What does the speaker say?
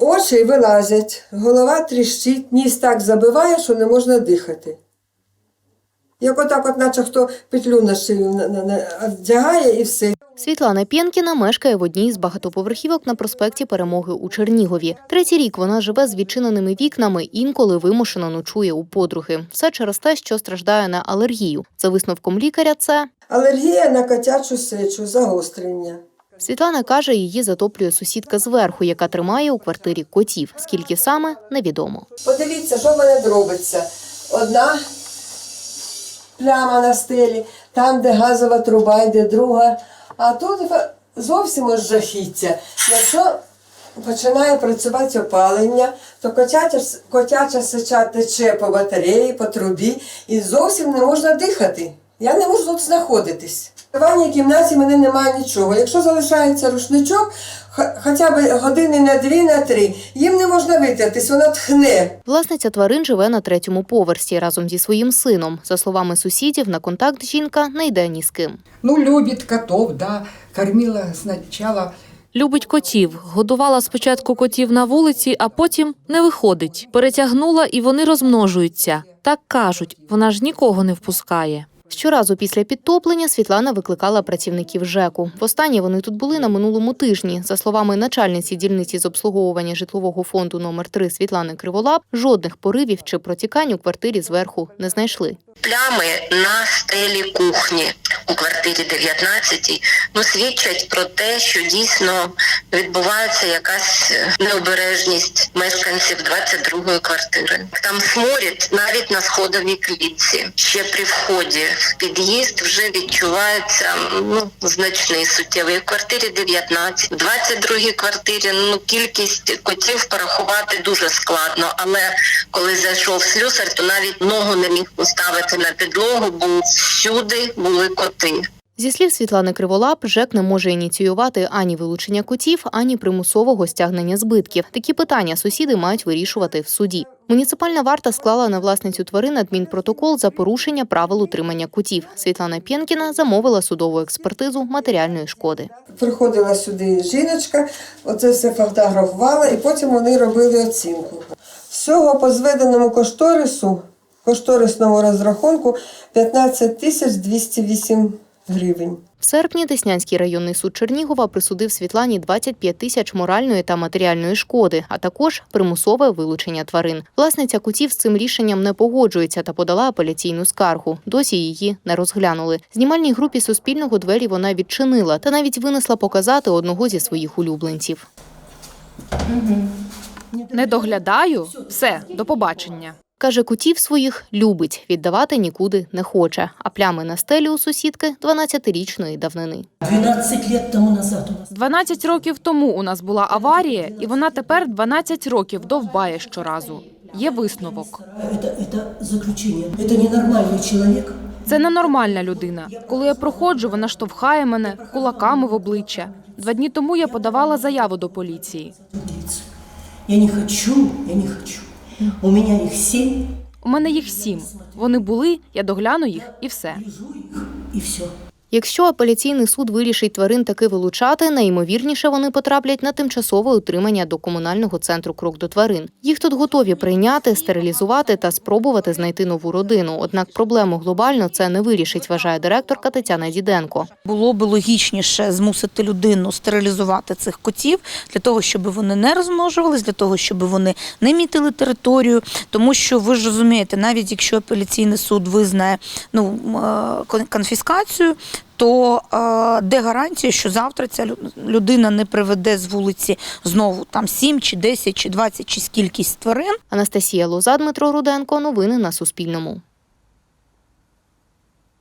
Очі вилазять, голова тріщить, ніс так забиває, що не можна дихати. Як отак, от, наче хто петлю на шию вдягає і все. Світлана Пєнкіна мешкає в одній з багатоповерхівок на проспекті Перемоги у Чернігові. Третій рік вона живе з відчиненими вікнами, інколи вимушено ночує у подруги. Все через те, що страждає на алергію. За висновком лікаря, це Алергія на котячу сечу, загострення. Світлана каже, її затоплює сусідка зверху, яка тримає у квартирі котів. Скільки саме невідомо. Подивіться, що в мене робиться. Одна пляма на стелі, там, де газова труба йде, друга. А тут зовсім ось жахіття. Якщо починає працювати опалення, то котяча, котяча сеча тече по батареї, по трубі, і зовсім не можна дихати. Я не можу тут знаходитись. В ванній кімнаті мене немає нічого. Якщо залишається рушничок, хоча б години на дві, на три, їм не можна витертись, воно тхне. Власниця тварин живе на третьому поверсі разом зі своїм сином. За словами сусідів, на контакт жінка не йде ні з ким. Ну, любит котов, да. Кормила сначала Любить котів. Годувала спочатку котів на вулиці, а потім не виходить. Перетягнула і вони розмножуються. Так кажуть, вона ж нікого не впускає. Щоразу після підтоплення Світлана викликала працівників ЖЕКу. Востаннє вони тут були на минулому тижні. За словами начальниці дільниці з обслуговування житлового фонду номер 3 Світлани Криволап, жодних поривів чи протікань у квартирі зверху не знайшли. Плями на стелі кухні у квартирі 19 ну, свідчать про те, що дійсно відбувається якась необережність мешканців 22-ї квартири. Там сморід навіть на сходовій клітці. Ще при вході під'їзд вже відчувається ну, значний суттєвий. В квартирі 19, в 22-й квартирі ну, кількість котів порахувати дуже складно, але коли зайшов слюсар, то навіть ногу не міг поставити на підлогу, бо всюди були коти. Зі слів Світлани Криволап, ЖЕК не може ініціювати ані вилучення котів, ані примусового стягнення збитків. Такі питання сусіди мають вирішувати в суді. Муніципальна варта склала на власницю тварин адмінпротокол за порушення правил утримання котів. Світлана Пєнкіна замовила судову експертизу матеріальної шкоди. Приходила сюди жіночка, оце все фотографувала, і потім вони робили оцінку. Всього по зведеному кошторису, кошторисному розрахунку 15 тисяч 208 гривень. В серпні Деснянський районний суд Чернігова присудив Світлані 25 тисяч моральної та матеріальної шкоди, а також примусове вилучення тварин. Власниця котів з цим рішенням не погоджується та подала апеляційну скаргу. Досі її не розглянули. Знімальній групі Суспільного двері вона відчинила та навіть винесла показати одного зі своїх улюбленців. Не доглядаю. Все, до побачення. Каже, котів своїх любить, віддавати нікуди не хоче. А плями на стелі у сусідки 12-річної давнини. 12 лет тому назад у нас 12 років тому у нас була аварія, і вона тепер 12 років довбає щоразу. Є висновок. это, это заключение. Это ненормальный человек. Це ненормальна людина. Коли я проходжу, вона штовхає мене кулаками в обличчя. Два дні тому я подавала заяву до поліції. Смотрится. Я не хочу, я не хочу. У мене їх сім. У мене їх сім. Вони були, я догляну їх і все. и все. Якщо апеляційний суд вирішить тварин таки вилучати, найімовірніше вони потраплять на тимчасове утримання до комунального центру крок до тварин. Їх тут готові прийняти, стерилізувати та спробувати знайти нову родину. Однак проблему глобально це не вирішить, вважає директорка Тетяна Діденко. Було би логічніше змусити людину стерилізувати цих котів для того, щоб вони не розмножувались, для того, щоб вони не мітили територію. Тому що ви ж розумієте, навіть якщо апеляційний суд визнає ну е, конфіскацію. То е, де гарантія, що завтра ця лю- людина не приведе з вулиці знову там 7 чи 10 чи 20 чи скількись тварин, Анастасія Лоза, Дмитро Руденко. Новини на Суспільному.